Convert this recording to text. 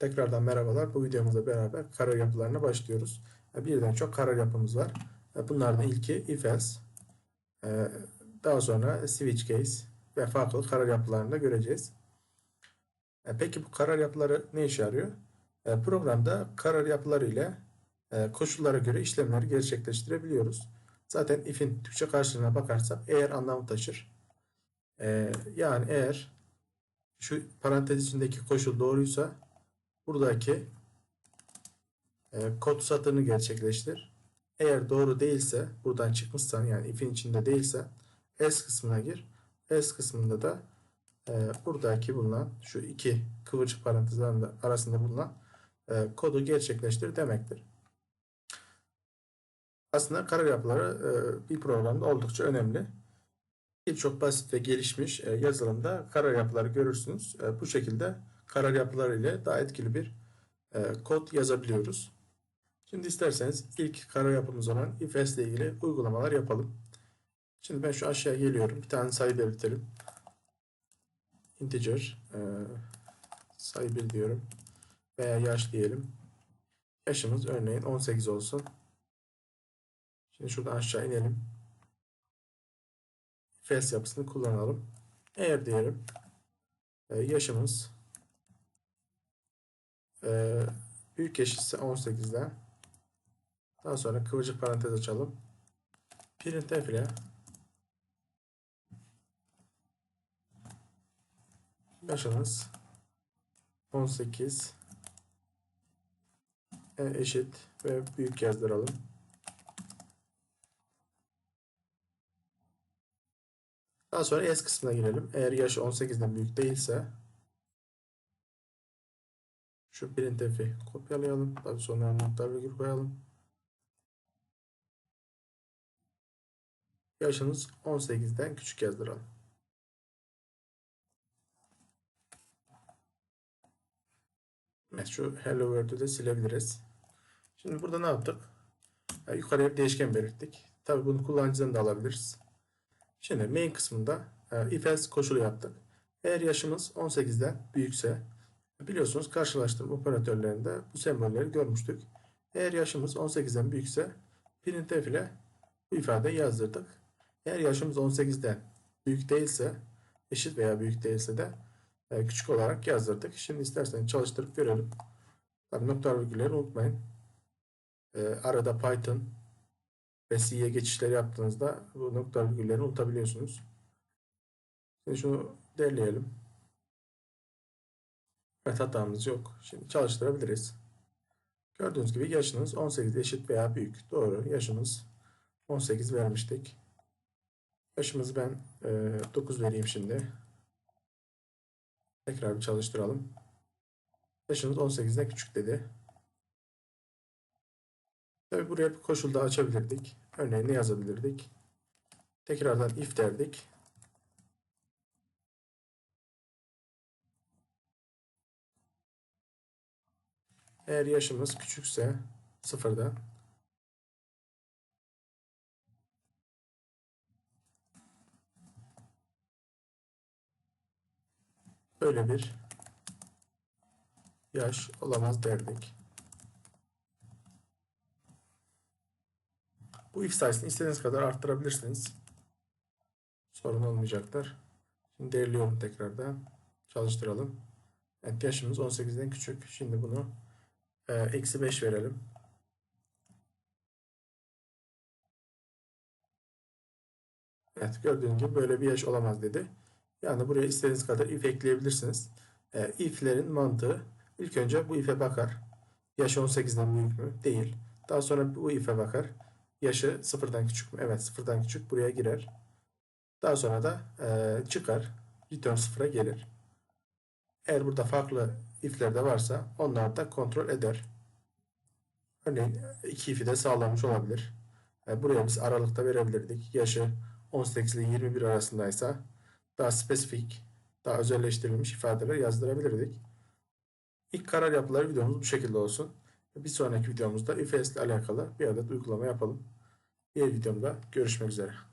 Tekrardan merhabalar. Bu videomuzda beraber karar yapılarına başlıyoruz. E, Birden çok karar yapımız var. E, Bunlardan ilki if else. E, Daha sonra switch case ve farklı karar yapılarını da göreceğiz. Peki bu karar yapıları ne işe yarıyor? Programda karar yapıları ile koşullara göre işlemleri gerçekleştirebiliyoruz. Zaten if'in Türkçe karşılığına bakarsak eğer anlamı taşır. Yani eğer şu parantez içindeki koşul doğruysa buradaki e, kod satırını gerçekleştir. Eğer doğru değilse buradan çıkmışsan yani if'in içinde değilse else kısmına gir. Else kısmında da e, buradaki bulunan şu iki kıvırcık parantezlerin arasında bulunan e, kodu gerçekleştir demektir. Aslında karar yapıları e, bir programda oldukça önemli. Birçok basit ve gelişmiş e, yazılımda karar yapıları görürsünüz. E, bu şekilde karar yapıları ile daha etkili bir e, kod yazabiliyoruz. Şimdi isterseniz ilk karar yapımız olan if else ile ilgili uygulamalar yapalım. Şimdi ben şu aşağıya geliyorum. Bir tane sayı belirtelim. Integer e, sayı 1 diyorum. Veya yaş diyelim. Yaşımız örneğin 18 olsun. Şimdi şuradan aşağı inelim. If else yapısını kullanalım. Eğer diyelim e, yaşımız e, büyük eşitse 18'den daha sonra kıvırcık parantez açalım. Printf ile yaşınız 18 e eşit ve büyük yazdıralım. Daha sonra S kısmına girelim. Eğer yaşı 18'den büyük değilse şu printf'i kopyalayalım. Tabii sonra nokta virgül koyalım. Yaşınız 18'den küçük yazdıralım. Evet şu hello world'ü de silebiliriz. Şimdi burada ne yaptık? Yani yukarıya bir değişken belirttik. Tabii bunu kullanıcıdan da alabiliriz. Şimdi main kısmında if else koşulu yaptık. Eğer yaşımız 18'den büyükse biliyorsunuz karşılaştırma operatörlerinde bu sembolleri görmüştük. Eğer yaşımız 18'den büyükse printf ile bu ifadeyi yazdırdık. Eğer yaşımız 18'den büyük değilse eşit veya büyük değilse de e, küçük olarak yazdırdık. Şimdi isterseniz çalıştırıp görelim. Tabii nokta virgülleri unutmayın. E, arada Python ve C'ye geçişleri yaptığınızda bu nokta virgüllerini unutabiliyorsunuz. Şimdi şunu derleyelim. Evet hatamız yok. Şimdi çalıştırabiliriz. Gördüğünüz gibi yaşınız 18 eşit veya büyük. Doğru. Yaşımız 18 vermiştik. Yaşımızı ben e, 9 vereyim şimdi. Tekrar bir çalıştıralım. Yaşımız 18'den küçük dedi. Tabi buraya bir koşul daha açabilirdik. Örneğin ne yazabilirdik? Tekrardan if derdik. Eğer yaşımız küçükse sıfırdan böyle bir yaş olamaz derdik. Bu if sayısını istediğiniz kadar arttırabilirsiniz. Sorun olmayacaktır. Şimdi değerliyorum tekrardan. Çalıştıralım. Evet yaşımız 18'den küçük. Şimdi bunu eksi 5 verelim. Evet gördüğünüz gibi böyle bir yaş olamaz dedi. Yani buraya istediğiniz kadar if ekleyebilirsiniz. E, if'lerin mantığı ilk önce bu if'e bakar. Yaşı 18'den büyük mü? Değil. Daha sonra bu if'e bakar. Yaşı sıfırdan küçük mü? Evet sıfırdan küçük buraya girer. Daha sonra da e, çıkar. Return sıfıra gelir. Eğer burada farklı if'ler de varsa onlar da kontrol eder. Örneğin iki if'i de sağlamış olabilir. Buraya biz aralıkta verebilirdik. Yaşı 18 ile 21 arasındaysa daha spesifik, daha özelleştirilmiş ifadeler yazdırabilirdik. İlk karar yapıları videomuz bu şekilde olsun. Bir sonraki videomuzda if else ile alakalı bir adet uygulama yapalım. Diğer videomda görüşmek üzere.